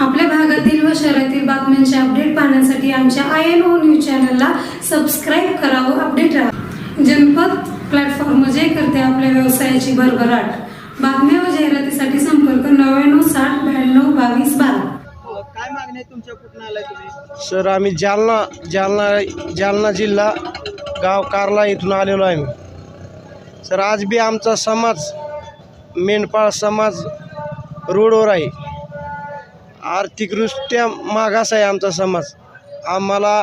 आपल्या भागातील व शहरातील बातम्यांचे अपडेट पाहण्यासाठी आमच्या आय एन ओ न्यूज चॅनलला सबस्क्राईब करा व अपडेट राहा. जनपद प्लॅटफॉर्म जे करते आपल्या व्यवसायाची भरभराट. बातम्या व जाहिरातीसाठी संपर्क नव्याण्णव साठ ब्याण्णव बावीस बारा. काय मागणी आहे तुमच्या? कुठून आलाय तुम्ही? सर आम्ही जालना जालना जालना जिल्हा गाव कारला इथून आलेलो आहे सर आज बी आमचा समाज मेंढपाळ समाज रोडवर आहे. आर्थिकदृष्ट्या मागास आहे आमचा समाज. आम्हाला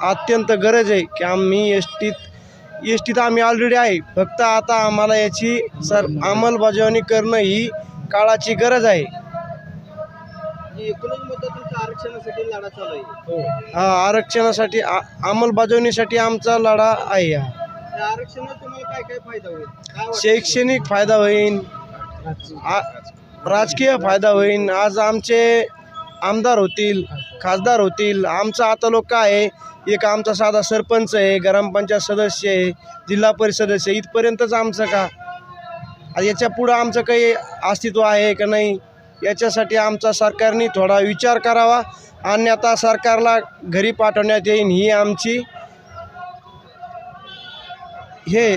अत्यंत गरज आहे की आम्ही एस टीत एस टीत आम्ही ऑलरेडी आहे. फक्त आता आम्हाला याची सर अंमलबजावणी करणं ही काळाची गरज आहे. आहे. हा. आरक्षणासाठी अंमलबजावणीसाठी आमचा लढा आहे हा? शैक्षणिक फायदा होईल राजकीय फायदा होईल आज आमचे आमदार होतील खासदार होतील. आमचा आता लोक काय आहे? एक आमचा साधा सरपंच आहे ग्रामपंचायत सदस्य आहे जिल्हा परिषद सदस्य आहे. इथपर्यंतच आमचं का? याच्या पुढं आमचं काही अस्तित्व आहे का नाही? याच्यासाठी आमचा सरकारने थोडा विचार करावा. अन्यथा सरकारला घरी पाठवण्यात येईन ही आमची. हे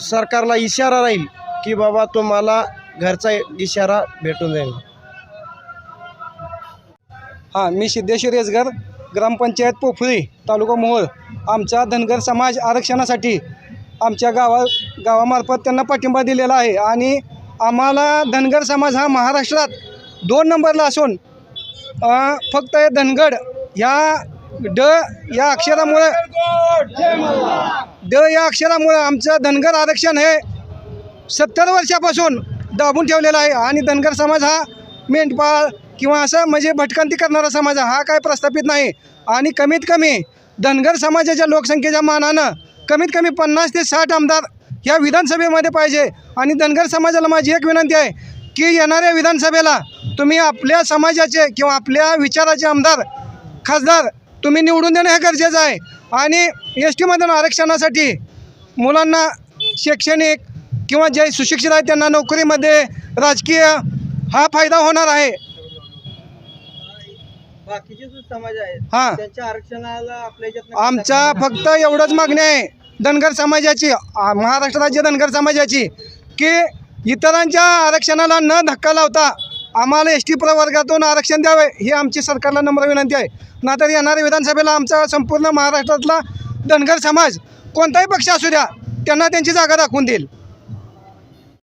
सरकारला इशारा राहील की बाबा तुम्हाला घरचा इशारा भेटून जाईल. हां मी सिद्धेश्वर रेसगर ग्रामपंचायत पोफळी तालुका मोहोळ. आमचा धनगर समाज आरक्षणासाठी आमच्या गावा गावामार्फत त्यांना पाठिंबा दिलेला आहे आणि आम्हाला धनगर समाज हा महाराष्ट्रात दोन नंबरला असून फक्त धनगड ह्या ड या अक्षरामुळं ड या अक्षरामुळं आमचं धनगर आरक्षण हे सत्तर वर्षापासून दाबून ठेवलेला आहे आणि धनगर समाज हा मेंढपाळ किंवा असं म्हणजे भटकंती करणारा समाज हा काय प्रस्थापित नाही. आणि कमीत कमी धनगर समाजाच्या लोकसंख्येच्या मानानं कमीत कमी पन्नास ते साठ आमदार ह्या विधानसभेमध्ये पाहिजे. आणि धनगर समाजाला माझी एक विनंती आहे की येणाऱ्या विधानसभेला तुम्ही आपल्या समाजाचे किंवा आपल्या विचाराचे आमदार खासदार तुम्ही निवडून देणं हे गरजेचं आहे. आणि एस टीमधून आरक्षणासाठी मुलांना शैक्षणिक किंवा जे सुशिक्षित आहेत त्यांना नोकरीमध्ये राजकीय हा फायदा होणार आहे. बाकीचे जो समाज आहे हां. त्यांच्या आरक्षणाला आपल्या ह्याच्यातनं आमचा फक्त एवढंच मागणी आहे. धनगर समाजाची आ, महाराष्ट्र राज्य धनगर समाजाची की इतरांच्या आरक्षणाला न धक्का लावता आम्हाला एस टी प्रवर्गातून आरक्षण द्यावे ही आमची सरकारला नम्र विनंती आहे. नाहीतर येणाऱ्या विधानसभेला आमचा संपूर्ण महाराष्ट्रातला धनगर समाज कोणताही पक्ष असू द्या त्यांना त्यांची जागा दाखवून देईल.